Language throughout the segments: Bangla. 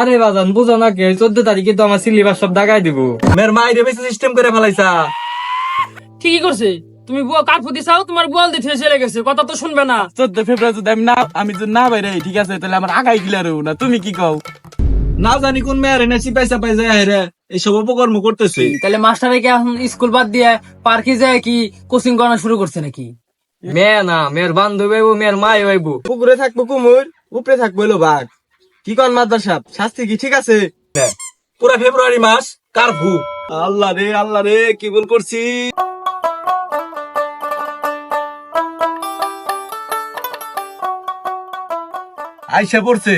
আরে বাজান বুঝো না কে? চোদ্দ তারিখে তো আমার সিলেবাস সব দাগাই দিব। মের মাইরে বেশি সিস্টেম করে ফেলাইছা। ঠিকই করছে। তুমি বুয়া কাঠ ফুটি চাও? তোমার বুয়াল দিয়ে চলে গেছে কথা তো শুনবে না। চোদ্দ ফেব্রুয়ারি যদি আমি না আমি যদি না বাইরে ঠিক আছে তাহলে আমার আগাই গিলারও না। তুমি কি কও? না জানি কোন মেয়ের এনে চিপাই চাপাই যায় হেরে এইসব অপকর্ম করতেছে। তাহলে মাস্টারে কি এখন স্কুল বাদ দিয়ে পার্কে যায় কি কোচিং করানো শুরু করছে নাকি? মেয়ে না মেয়ের বান্ধবী আইবো মেয়ের মাই আইবো পুকুরে থাকব কুমুর উপরে থাকব এলো বাঘ। কি কন মাদার সাহেব শাস্তি কি? ঠিক আছে। পুরা ফেব্রুয়ারি মাস কারফু। আল্লাহ রে আল্লাহ রে কি ভুল করছি? আইসা পড়ছে।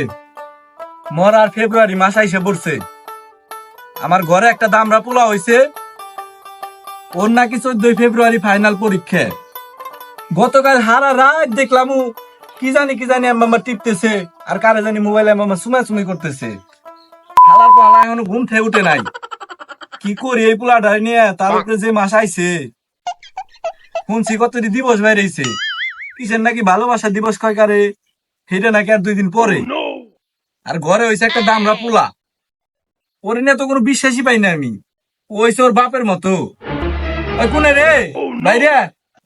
মরার ফেব্রুয়ারি মাস আইসা পড়ছে। আমার ঘরে একটা দামরা পোলা হইছে। ওর নাকি চোদ্দই ফেব্রুয়ারি ফাইনাল পরীক্ষা। গতকাল হারা রাত দেখলাম ও কি জানি কি জানি আমার টিপতেছে আর কারে জানি মোবাইলে আমার সুমাচুমি করতেছে। হালার পালা এখনও ঘুম থেকে উঠে নাই। কি করি এই পোলাটা নিয়ে? তার উপরে যে মাস আইছে। শুনছি কত দিবস বাইরেছে। কিসের নাকি ভালোবাসা দিবস কয় কারে? সেটা নাকি আর দুই দিন পরে। আর ঘরে হয়েছে একটা দামরা পোলা। ওর নিয়ে তো কোনো বিশ্বাসই পাই না আমি। ও হয়েছে ওর বাপের মতো। কোনে রে? বাইরে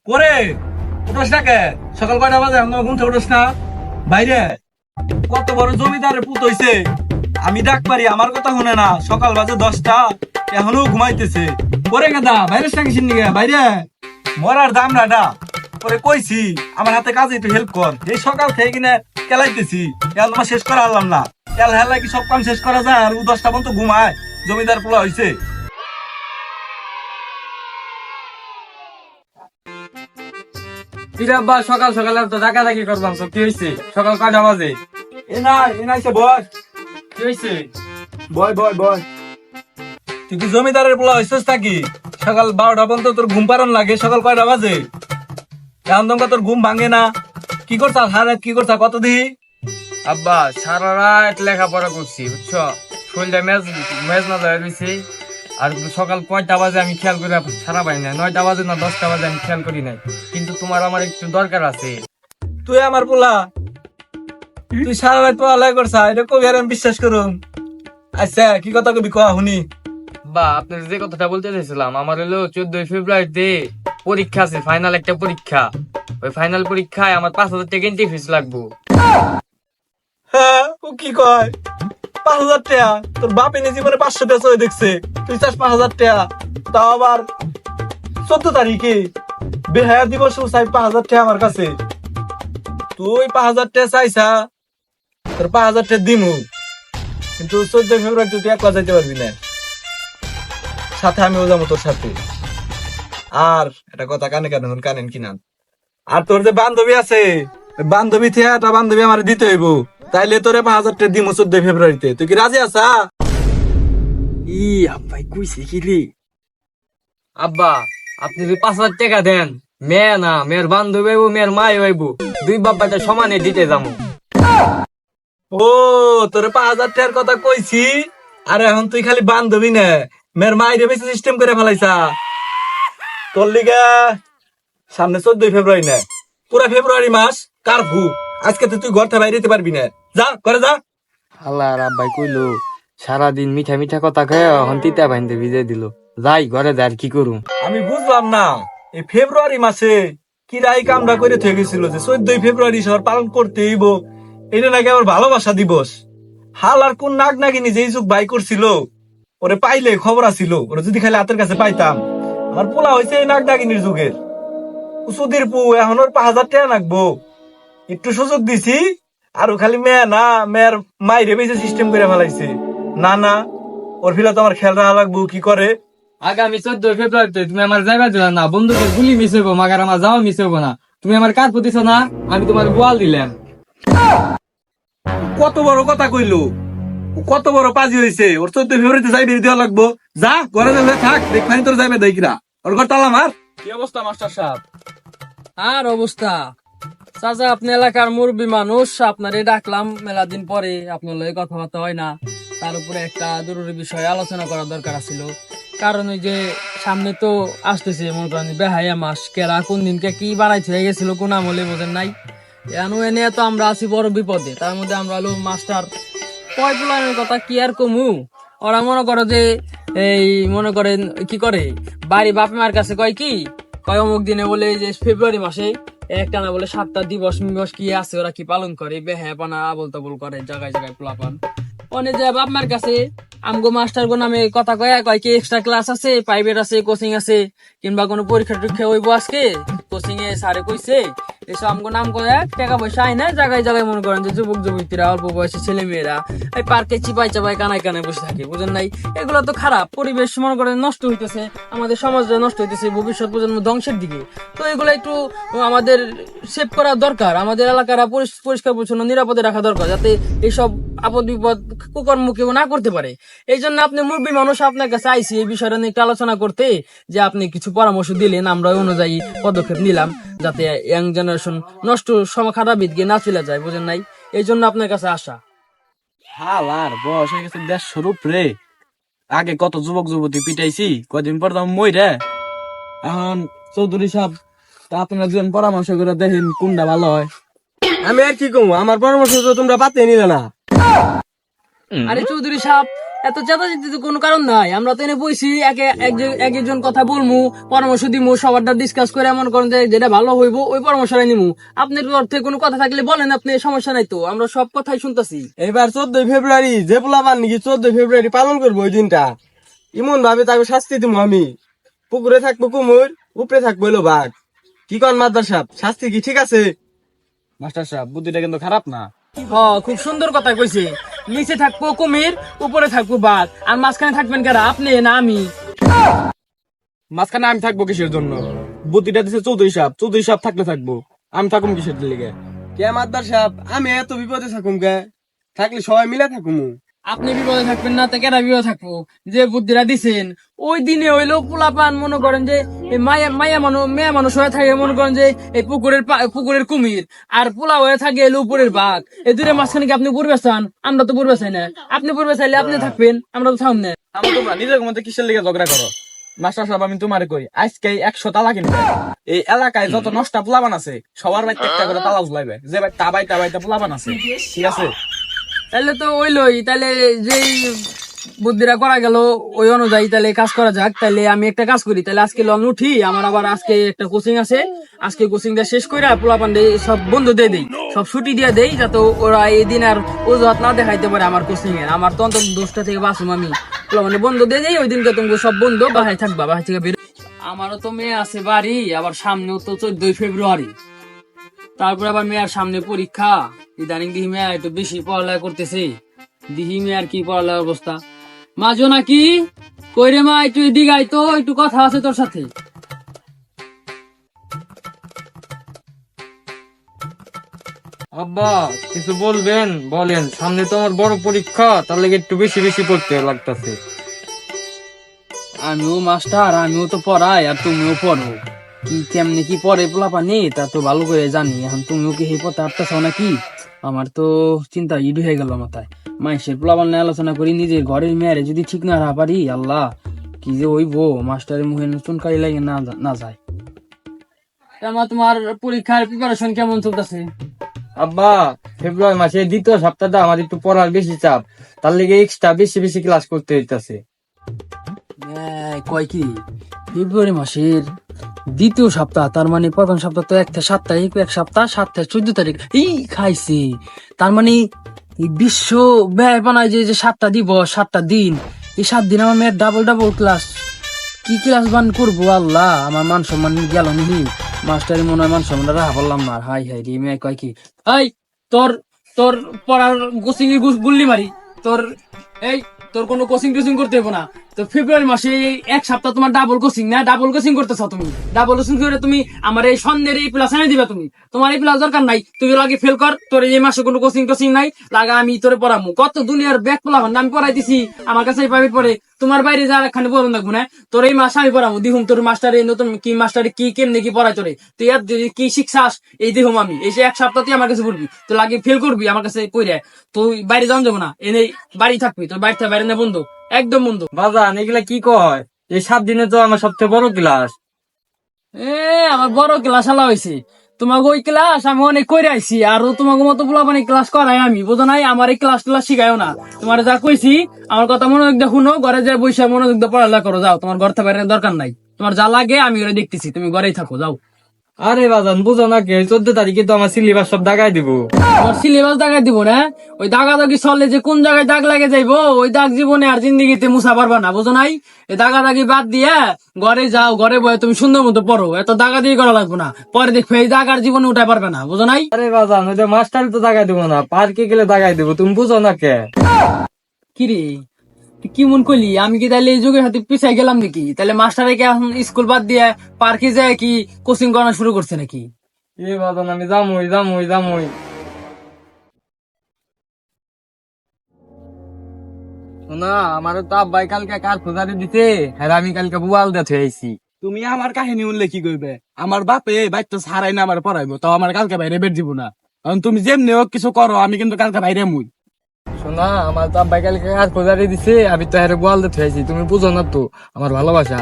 ওরে না সকাল কয়টা বাজে? এখন ঘুম থেকে উঠোস না। বাইরে। কত বড় জমিদারের পুত হইছে। আমি ডাক পারি, আমার কথা শুনে না। সকাল বাজে দশটা। এখনও ঘুমাইতেছে। ওরে গাদা বাইরে সাঙ্গি সিন্নি বাইরে। মরার দাম রাডা পরে কইছি, আমার হাতে কাজে একটু হেল্প কর। এই সকাল থেকে কিনে কেলাইতেছি। এখন আমার শেষ করা আনলাম না। কেল হেলা কি সব কাম শেষ করা যায় আর ও দশটা পর্যন্ত ঘুমায়। জমিদার পোলা হইছে। তিরাব্বা সকাল সকাল তো ডাকা ডাকি করবাম তো কি হয়েছে সকাল কয়টা বাজে? এ নাই এ নাইছে বস। কি হয়েছে বয় বয় বয়। তুই কি জমিদারের পোলা হইছিস নাকি? সকাল বারোটা পর্যন্ত তোর ঘুম পারন লাগে সকাল কয়টা বাজে? এখন তোমাকে তোর ঘুম ভাঙে না। কি করছা সারা কি করছা কত দি আব্বা সারা রাত লেখাপড়া করছি বুঝছ? শরীরটা মেজ মেজ না যায় রয়েছে আর সকাল কয়টা বাজে আমি খেয়াল করে সারা পাই না নয়টা বাজে না দশটা বাজে আমি খেয়াল করি নাই। কিন্তু তোমার আমার একটু দরকার আছে। তুই আমার পোলা। তুই সারা রাত পড়ালেখা করছা এটা কবি আর আমি বিশ্বাস করুম। আচ্ছা কি কথা কবি? কয়া শুনি। বা আপনার যে কথাটা বলতে চাইছিলাম আমার হলো চোদ্দই ফেব্রুয়ারিতে পরীক্ষা আছে ফাইনাল একটা পরীক্ষা। ওই ফাইনাল পরীক্ষায় আমার পাঁচ হাজার টাকা এন্ট্রি ফিস লাগবো। হ্যাঁ ও কি কয়? পাঁচ হাজার টাকা। তোর বাপ এনে জীবনে পাঁচশো টাকা দেখছে। তুই চাস পাঁচ হাজার টাকা। তাও আবার চোদ্দ তারিখে বেহায়া দিবস চাই পাঁচ হাজার টাকা আমার কাছে। তুই পাঁচ হাজার টাকা চাইছা তোর পাঁচ হাজার টাকা দিমু। কিন্তু চোদ্দ ফেব্রুয়ারি তুই একলা যাইতে পারবি না। সাথে আমিও যাব তোর সাথে। আর এটা কথা কানে কানে কানেন কিনা আর তোর যে বান্ধবী আছে বান্ধবী থেকে একটা বান্ধবী আমার দিতে হইব। তাইলে তোরে পাঁচ হাজার টাকা দিমু চোদ্দ ফেব্রুয়ারিতে। তুই কি রাজি আছা? ই আব্বাই কইছে কি রে? আব্বা আপনি যদি পাঁচ হাজার টাকা দেন মেয়ে না মেয়ের বান্ধবী আইবো মেয়ের মাই আইবো দুই বাপ্পাটা সমানে দিতে যাব ও তোরে পাঁচ হাজার টাকার কথা কইছি? আর এখন তুই খালি বান্ধবী না মেয়ের মাইরে বেশি সিস্টেম করে ফেলাইছা। তোর লিগা সামনে চোদ্দই ফেব্রুয়ারি না। পুরা ফেব্রুয়ারি মাস কার কারফু আজকে তো তুই ঘর থেকে বাইরে যেতে পারবি না। যা করে যা। আব্বাই কইলো সারাদিন মিঠা মিঠা কথা খায় এখন তিতা বাইন্দে ভিজে দিল। যাই ঘরে যাই আর কি করুম। আমি বুঝলাম না এই ফেব্রুয়ারি মাসে কি রাই কামরা করে থেকে গেছিল যে চোদ্দই ফেব্রুয়ারি শহর পালন করতে হইব। এটা নাকি আমার ভালোবাসা দিবস। হাল আর কোন নাগ নাগিনি যেই যুগ বাই করছিল ওরে পাইলে খবর আছিল ওরে যদি খালি হাতের কাছে পাইতাম। আমার পোলা হয়েছে এই নাগ নাগিনীর যুগের। সুধীর পু এখন ওর পাঁচ হাজার টাকা নাকবো একটু সুযোগ দিছি আর খালি মেয়ে না মেয়ের মাইরে বেশি সিস্টেম করে ফেলাইছে। না না ওর ফিলা তো আমার খেয়াল রাখা লাগবো কি করে? আগামী চোদ্দ ফেব্রুয়ারিতে তুমি আমার যাইবা দিলা না বন্ধুকের গুলি মিস হইব মাগার আমার যাওয়া মিস হইব না। তুমি আমার কাজ প্রতিছ না আমি তোমার গোয়াল দিলাম। কত বড় কথা কইলো? কত বড় পাজি হয়েছে ওর চোদ্দ ফেব্রুয়ারিতে যাইবে দেওয়া লাগবো। যা ঘরে যাবে থাক দেখবানি তোর যাইবে দেখিরা ওর ঘর তালা মার। কি অবস্থা মাস্টার সাহেব? আর অবস্থা? চাচা, আপনি এলাকার মুরব্বী মানুষ, আপনারে ডাকলাম মেলা দিন পরে, আপনার লগে কথাবার্তা হয় না। তার উপরে একটা জরুরি বিষয়ে আলোচনা করার দরকার ছিল কারণ ওই যে সামনে তো আসতেছে, মনে করেন বেহাইয়া মাস, কেরা কোন দিনকে কি বাড়াই হয়ে গেছিল কোন আমলে বোঝেন নাই। এনো এনে তো আমরা আছি বড় বিপদে, তার মধ্যে আমরা হলো মাস্টার কয় পোলানের কথা কি আর কমু? ওরা মনে করো যে এই মনে করেন, কি করে? বাড়ি বাপ মার কাছে কয় কি? কয় অমুক দিনে বলে যে ফেব্রুয়ারি মাসে একটা না বলে সাতটা দিবস মিবস কি আছে, ওরা কি পালন করে? বেহ্যা পানা আবল তাবল করে জায়গায় জায়গায় পোলাপান। অনেক যে বাপ মার কাছে, আমগো মাস্টার গো নামে কথা কয়া কয় কি এক্সট্রা ক্লাস আছে প্রাইভেট আছে কোচিং আছে, কিংবা কোনো পরীক্ষা টরীক্ষা হইব আজকে? কোচিং এ স্যারে কইছে নাম কয় টাকা পয়সা না জায়গায় জায়গায় মনে করেন যে যুবক, যুবতীরা, অল্প বয়সী ছেলে মেয়েরা এই পার্কে চিপাই চাপাই কানায় বসে থাকে, বুঝেন নাই? এগুলো তো খারাপ, পরিবেশ মনে করেন নষ্ট হইতেছে, আমাদের সমাজটা নষ্ট হইতেছে, ভবিষ্যৎ প্রজন্ম ধ্বংসের দিকে। তো এগুলো একটু আমাদের সেভ করা দরকার, আমাদের এলাকারা পরিষ্কার, পরিচ্ছন্ন, নিরাপদে রাখা দরকার, যাতে এইসব আপদ বিপদ কুকর্ম কেউ না করতে পারে। এই জন্য আপনি মুরব্বী মানুষ আপনার কাছে আইসি এই বিষয়টা নিয়ে একটু আলোচনা করতে, যে আপনি কিছু পরামর্শ দিলেন আমরা অনুযায়ী পদক্ষেপ নিলাম। যাতে ইয়াং জেনারেশন নষ্ট সময় খারাপ দিকে না চলে যায় বুঝেন নাই? এই জন্য আপনার কাছে আসা। হালার বয়স হয়ে গেছে দেড়শোর উপরে। আগে কত যুবক যুবতী পিটাইছি কদিন পর তো মই রে এখন চৌধুরী সাহেব তা আপনারা দুজন পরামর্শ করে দেখেন কোনটা ভালো হয়। আমি আর কি কমু আমার পরামর্শ তো তোমরা পাতে নিলে না। আরে চৌধুরী সাহেব এত চেতাচেতি তো কোনো কারণ নাই। আমরা তো এনে বইছি একে এক- এক একজন কথা বলমু পরামর্শ দিমু সবারটা ডিসকাস করে এমন করেন যে যেটা ভালো হইব ওই পরামর্শটা নিমু। আপনার অর্থে কোনো কথা থাকলে বলেন আপনি সমস্যা নাই তো আমরা সব কথাই শুনতাছি। এবার চোদ্দই ফেব্রুয়ারি যে পোলাপান নাকি চোদ্দই ফেব্রুয়ারি পালন করব ওই দিনটা ইমন ভাবে তাকে শাস্তি দিব আমি। পুকুরে থাকব কুমুর উপরে থাকব এলো বাঘ। কি কন মাদার সাহেব শাস্তি কি ঠিক আছে? মাস্টার সাহেব বুদ্ধিটা কিন্তু খারাপ না। হ খুব সুন্দর কথা কইছে। নিচে থাকব কুমির, উপরে থাকব বাঘ। আর মাঝখানে থাকবেন কারা? আপনি না আমি। মাঝখানে আমি থাকব কিসের জন্য? বুদ্ধিটা দিছে চৌধুরী সাহেব। চৌধুরী সাহেব থাকলে থাকব। আমি থাকুম কিসের লিগে? কে মাদার সাহেব? আমি এত বিপদে থাকুম কে? থাকলে সবাই মিলে থাকুম। আপনি বিপদে থাকবেন না তা কেরা বিপদে থাকব। যে বুদ্ধিরা দিছেন, ওই দিনে হইল পোলাপান মনে করেন যে মায়া মায়া মানুষ মেয়া মানুষ হয়ে থাকে মনে করেন যে, এই পুকুরের পুকুরের কুমির। আর পোলা হয়ে থাকে এলো উপরের বাঘ। এই দূরে মাঝখানে কি আপনি পূর্বে চান আমরা তো পূর্বে চাই না। আপনি পূর্বে চাইলে আপনি থাকবেন, আমরা তো থাকুন না আমি তোমরা নিজের মধ্যে কিসের লিগে ঝগড়া করো? মাস্টার সাহেব, আমি তোমারে কই, আজকে একশো তালা কিনবে। এই এলাকায় যত নষ্টা পোলাবান আছে, সবার বাড়িতে একটা করে তালা ঝুলাইবে। যে ভাই তাবাই তাবাইটা পোলাবান আছে, ঠিক আছে? তাহলে তো ওইলই, তাহলে যেই বুদ্ধিরা করা গেল, ওই অনুযায়ী তাহলে কাজ করা যাক, তাহলে আমি একটা কাজ করি, তাহলে আজকে লন উঠি, আমার আবার আজকে একটা কোচিং আছে, আজকে কোচিংটা শেষ করে পোলাপান সব বন্ধ দিয়ে দেই, সব ছুটি দিয়ে দেই, যাতে ওরা এই দিন আর অজুহাত না দেখাইতে পারে আমার কোচিং এর, আমার তো অন্তত দোষটা থেকে বাঁচুম আমি। পোলাপানে বন্ধ দিয়ে দেই, ওই দিনকে তুমি সব বন্ধ বাসায় থাকবা, বাসায় থেকে বের আমারও তো মেয়ে আছে বাড়ি, আবার সামনেও তো চোদ্দই ফেব্রুয়ারি। তারপর আবার মেয়ের সামনে পরীক্ষা। ইদানিং দিহি মেয়া একটু বেশি পড়ালেখা করতেছে। দিহি মেয়ার কি পড়ালেখার অবস্থা? মাঝো নাকি? কই রে মা একটু এদিকে আয় তো একটু কথা আছে তোর সাথে। আব্বা কিছু বলবেন? বলেন সামনে তো আমার বড় পরীক্ষা তার লেগে একটু বেশি বেশি পড়তে লাগতেছে। আমিও মাস্টার আমিও তো পড়াই আর তুমিও পড়ো। কি কেমনে কি পড়ে পোলাপা নেই তা তো ভালো করে জানি। এখন তুমিও কি এই পথে আটতেছ নাকি? আমার তো চিন্তা ইডি হয়ে গেল মাথায়। মাইসের পোলাপান নিয়ে আলোচনা করি নিজের ঘরের মেয়েরে যদি ঠিক না রাখা পারি আল্লাহ কি যে ওই বো মাস্টারের মুখে চুনকারি লাগে না না যায়। আমার তোমার পরীক্ষার প্রিপারেশন কেমন চলতেছে? আব্বা ফেব্রুয়ারি মাসে দ্বিতীয় সপ্তাহটা আমার একটু পড়ার বেশি চাপ। তার লেগে এক্সট্রা বেশি বেশি ক্লাস করতে হইতাছে। কয় কি? ফেব্রুয়ারি মাসের দ্বিতীয় সপ্তাহ, তার মানে প্রথম সপ্তাহ তো এক তারিখ, এক সপ্তাহ সাত থেকে চোদ্দ তারিখ। এই খাইছি। তার মানে বিশ্ব ব্যয় বানায় যে সাতটা দিবস, সাতটা দিন। এই সাত দিন আমার মেয়ের ডাবল ডাবল ক্লাস কি ক্লাস বান করব? আল্লাহ, আমার মান সম্মান গেল নিহি মাস্টারি মনে হয় মান সম্মান রাখা পারলাম না। হাই হাই রে, মেয়ে কয় কি? এই, তোর তোর পড়ার কোচিং গুল্লি মারি। তোর, এই, তোর কোনো কোচিং টোচিং করতে হবে না। তো ফেব্রুয়ারি মাসে এক সপ্তাহ তোমার ডাবল কোচিং না? ডাবল কোচিং করতেছ তুমি। ডাবল কোচিং করে তুমি আমার এই সন্ধ্যের এই প্লাস এনে দিবা তুমি। তোমার এই প্লাস দরকার নাই। তুই লাগে ফেল কর, তোর এই মাসে কোনো কোচিং টোচিং নাই। লাগা আমি তোরে পড়ামু। কত দুনিয়ার ব্যাগ পোলা হন, আমি পড়াই দিছি। আমার কাছে প্রাইভেট পড়ে। তোমার বাইরে যা একখানে পড়ুন দেখব না। তোর এই মাসে আমি পড়ামু। দিহুম তোর মাস্টারে নতুন কি মাস্টারে কি কেমনে কি পড়াই তোরে। তুই আর কি শিক্ষাস এই দিহুম আমি। এই যে এক সপ্তাহ তুই আমার কাছে পড়বি। তো লাগে ফেল করবি, আমার কাছে পড়ে তুই বাইরে যাওয়া যাব না। এনে বাড়ি থাকবি। তোর বাড়ি থেকে বাইরে না বন্ধু। একদম বন্ধু। বাজান এগুলা কি কয়? এই সাত দিনে তো আমার সবচেয়ে বড় ক্লাস। এ আমার বড় ক্লাস আলা হয়েছে তোমাকে ওই ক্লাস আমি অনেক করে আইছি আর তোমাকে মতো পোলা মানে ক্লাস করাই আমি। বুঝো নাই আমার এই ক্লাস ক্লাস শিখাইও না। তোমার যা কইছি আমার কথা মনোযোগ দিয়ে শুনো ঘরে যে বসে মনোযোগ দিয়ে পড়ালেখা করো যাও। তোমার ঘর থেকে দরকার নাই। তোমার যা লাগে আমি ওরা দেখতেছি তুমি ঘরেই থাকো যাও। আরে বাজান বুঝো না কি? চোদ্দ তারিখে তো আমার সিলেবাস সব দাগাই দিব। তোমার সিলেবাস দাগাই দিব না? ওই দাগা দাগি চলে যে কোন জায়গায় দাগ লাগে যাইবো ওই দাগ জীবনে আর জিন্দিগিতে মুছা পারবা না বুঝো নাই? এই দাগা দাগি বাদ দিয়ে ঘরে যাও ঘরে বয়ে তুমি সুন্দর মতো পড়ো এত দাগা দিয়ে করা লাগবে না। পরে দেখবে এই দাগ আর জীবনে উঠাই পারবে না বুঝো নাই? আরে বাজান ওই মাস্টার তো দাগাই দিব না পার্কে গেলে দাগাই দিব তুমি বুঝো না কে? কিরে কি মন করলি? আমি কি তাহলে এই যুগের হাতে পিছাই গেলাম নাকি? তাহলে মাস্টারে কি এখন স্কুল বাদ দিয়ে পার্কে যায় কি কোচিং করানো শুরু করছে নাকি? এ বাজান আমি যামই যামই যামই। শোনা আমার তো আব্বাই কালকে কার খোঁজারি দিতে হ্যাঁ আমি কালকে বুয়াল দেখে আইছি। তুমি আমার কাহিনী উনলে কি করবে আমার বাপে বাইর সারাই না আমার পড়াইবো তো আমার কালকে বাইরে বের দিব না। কারণ তুমি যেমনি হোক কিছু করো, আমি কিন্তু কালকে বাইরে মুই। শোনা আমার তো আব্বাই কালকে খোঁজারি দিছে আমি তো বুয়াল দেখে আইছি। তুমি বুঝো না তো আমার ভালোবাসা।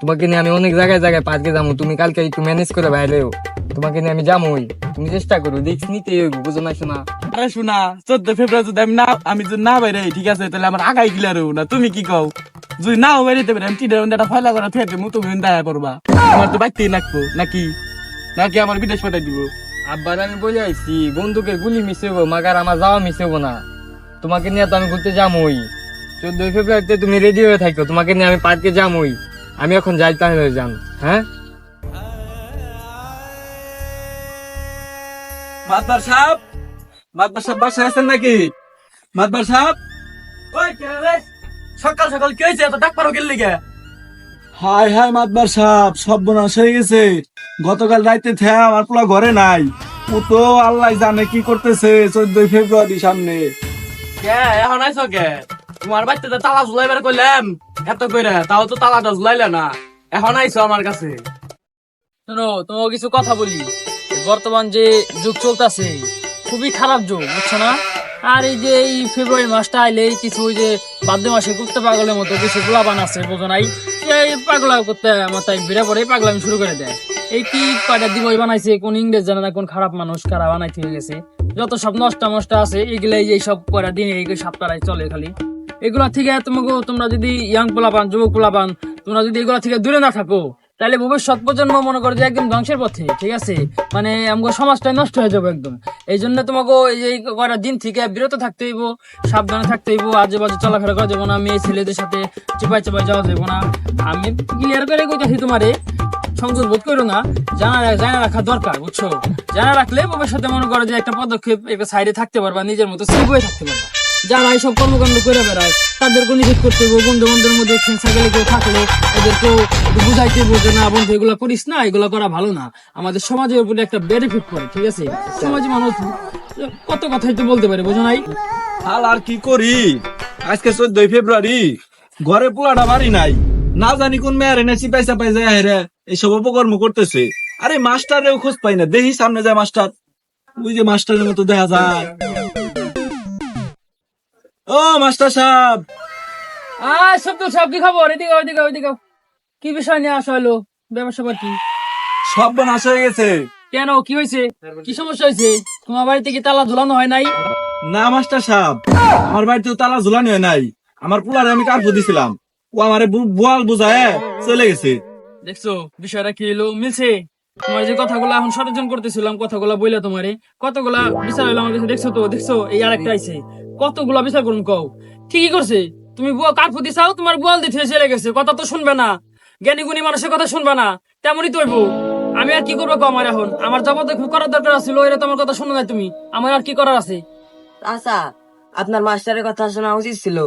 তোমাকে নিয়ে আমি অনেক জায়গায় জায়গায় পার্কে যাব তুমি কালকে একটু ম্যানেজ করে বাইরেও তোমাকে নিয়ে আমি যাবোই। তুমি চেষ্টা করো দেখছ নিতে বুঝো না শোনা। আরে শোনা চোদ্দ ফেব্রুয়ারি যদি আমি না আমি যদি না বাইরে ঠিক আছে তাহলে আমার আগাই হব না। তুমি কি কও? যদি নাও বাইরে পারে আমি চিন্তা একটা ফয়লা করা থেকে মু তুমি দেখা করবা আমার তো বাইতেই নাকবো নাকি? নাকি আমার বিদেশ পাঠাই দিব? আব্বার আমি বলে আইছি বন্ধুকে গুলি মিশে হব মাগার আমার যাওয়া মিশে হব না। তোমাকে নিয়ে তো আমি ঘুরতে যামই। চোদ্দই ফেব্রুয়ারিতে তুমি রেডি হয়ে থাকো, তোমাকে নিয়ে আমি পার্কে যামই। আমি এখন যাই তাহলে যান হ্যাঁ? মাতবার মাতবার বাসায় আছেন নাকি? মাতবার সকাল সকাল কি হয়েছে? এত ডাক পারো গেল লিগে? হাই হাই মাতবার সাহেব সব বোনাস হয়ে গেছে। গতকাল রাইতে থে আমার পোলা ঘরে নাই। ও তো আল্লাহ জানে কি করতেছে চোদ্দই ফেব্রুয়ারি সামনে। কে, এখন কে? তোমার বাড়িতে তো তালা এত তাও তো না। এখন আমার কাছে। কিছু কথা বলি। বর্তমান যে যুগ চলতেছে, খুবই খারাপ যুগ, বুঝছ না? আর এই যে এই ফেব্রুয়ারি মাসটা কিছু ওই যে মাসে পাগলের মতো কিছু গোলাবান আছে, বোঝো নাই? এই পাগলা করতে মাথায় বেড়ে পড়ে পাগলামি শুরু করে দেয়। এই কি কয়টা দিবই বানাইছে, কোন ইংরেজ জানে না, কোন খারাপ মানুষ খারাপ বানাইতে হয়ে গেছে? যত সব নষ্ট মষ্ট আছে, এগুলাই এই সব কয়টা দিন এই সপ্তাহে চলে খালি। এগুলা থেকে তোমাকে, তোমরা যদি ইয়াং পোলাপান, যুবক পোলাপান, তোমরা যদি এগুলা থেকে দূরে না থাকো, তাহলে ভবিষ্যৎ প্রজন্ম মনে করো যে একদম ধ্বংসের পথে, ঠিক আছে? মানে আমাকে সমাজটাই নষ্ট হয়ে যাবে একদম। এই জন্য তোমাকে এই যে কয়টা দিন থেকে বিরত থাকতে হইব, সাবধানে থাকতে হইব আজে বাজে চলাফেরা করা যাব না, মেয়ে ছেলেদের সাথে চেপাই চেপাই যাওয়া যাব না। আমি ক্লিয়ার করে কইতাছি তোমারে সংযোগ বোধ করো না, জানা জানা রাখা দরকার, বুঝছ? জানা রাখলে ভবিষ্যতে মনে করো যে একটা পদক্ষেপ একটা সাইডে থাকতে পারবা, নিজের মতো সেভ হয়ে থাকতে পারবা। যারা এইসব কর্মকাণ্ড করে বেড়ায় তাদেরকে নিষেধ করতে হবে বন্ধু বন্ধুর মধ্যে গেলে কেউ থাকলে ওদেরকেও বুঝাইতে যে, না, বন্ধু, এগুলো করিস না, এগুলো করা ভালো না। আমাদের সমাজের উপরে একটা বেনিফিট পড়ে, ঠিক আছে? সমাজে মানুষ কত কথাই তো বলতে পারে, বোঝো নাই? হাল আর কি করি? আজকে চোদ্দই ফেব্রুয়ারি, ঘরে পোলাটা বাড়ি নাই। না জানি কোন মেয়ারে না চিপাই চাপাই যায় হেরে এইসব অপকর্ম করতেছে। আরে মাস্টারেও খোঁজ পাই না দেখি সামনে যায় মাস্টার। ওই যে মাস্টারের মতো দেখা যায়। ও মাস্টার সাহেব। আহ সব তো সব কি খবর? এদিকে এদিকে আও। কি বিষয় নিয়ে আসা হলো? ব্যবসা পাতি সব নাশ হয়ে গেছে। কেন? কি হয়েছে? কি সমস্যা হয়েছে? তোমার বাড়িতে কি তালা ঝুলানো হয় নাই? না মাস্টার সাহেব। আমার বাড়িতে তালা ঝুলানি হয় নাই। আমার পোলারে আমি কার্পু দিছিলাম। ও আমারে বোয়াল বুঝায় চলে গেছে। দেখছ বিষয়টা কি হলো মিলছে? তোমার যে কথাগুলো এখন সচেতন করতেছিলাম কথাগুলো বইলা তোমারে। কতগুলা বিচার হইল আমার কাছে দেখছ তো? দেখছ এই আরেকটা আইছে। কতগুলা বিচার করুন কও? ঠিকই করছে। তুমি বুয়া কার প্রতি চাও? তোমার বুয়াল দিতে চলে গেছে। কথা তো শুনবে না। জ্ঞানী গুণী মানুষের কথা শুনবে না। তেমনই তো হইব। আমি আর কি করব কও আমার এখন? আমার যাবত করার দরকার ছিল এরা তোমার কথা শুনে নাই তুমি। আমার আর কি করার আছে? আচ্ছা আপনার মাস্টারের কথা শোনা উচিত ছিল।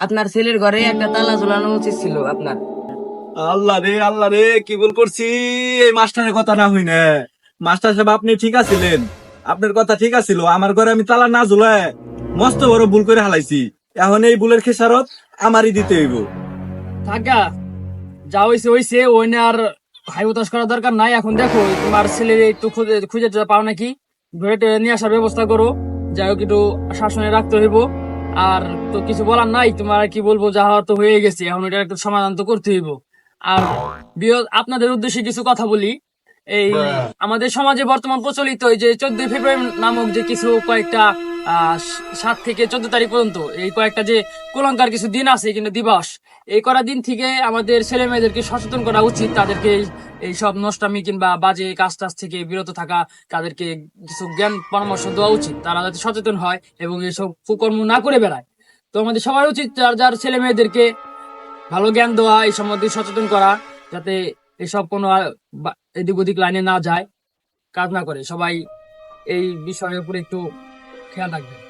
আপনার ছেলের ঘরে একটা তালা ঝুলানো উচিত ছিল আপনার। আল্লাহ রে আল্লাহ রে কি ভুল করছি? এই মাস্টারের কথা না হই না। মাস্টার সাহেব আপনি ঠিক আছিলেন? আপনার কথা ঠিক আছিল আমার ঘরে আমি তালা না ঝুলায় মস্ত বড় ভুল করে হালাইছি। এখন এই ভুলের খেসারত আমারই দিতে হইব। থাকা যা হইছে হইছে ওই নিয়ে আর হাই উতাস করার দরকার নাই। এখন দেখো তোমার ছেলে একটু খুঁজে খুঁজে পাও নাকি? ধরে নিয়ে আসার ব্যবস্থা করো। যাই হোক একটু শাসনে রাখতে হইব। আর তো কিছু বলার নাই তোমার কি বলব যা হওয়ার তো হয়ে গেছে এখন এটা একটা সমাধান তো করতে হইব। আর আপনাদের উদ্দেশ্যে কিছু কথা বলি। এই আমাদের সমাজে বর্তমান প্রচলিত যে চোদ্দই ফেব্রুয়ারি নামক যে কিছু কয়েকটা আহ, সাত থেকে চোদ্দ তারিখ পর্যন্ত এই কয়েকটা যে কুলঙ্কার কিছু দিন আছে কিন্তু দিবস এই করা দিন থেকে আমাদের ছেলে মেয়েদেরকে সচেতন করা উচিত, তাদেরকে এই- সব নষ্টামি কিংবা বাজে কাজ টাজ থেকে বিরত থাকা, তাদেরকে কিছু জ্ঞান, পরামর্শ দেওয়া উচিত। তারা যাতে সচেতন হয় এবং এইসব কুকর্ম না করে বেড়ায়। তো আমাদের সবার উচিত যার যার ছেলে মেয়েদেরকে ভালো জ্ঞান দেওয়া, এই সম্বন্ধে সচেতন করা, যাতে এসব কোনো এদিক ওদিক লাইনে না যায়, কাজ না করে। সবাই এই বিষয়ের উপরে একটু খেয়াল রাখবে।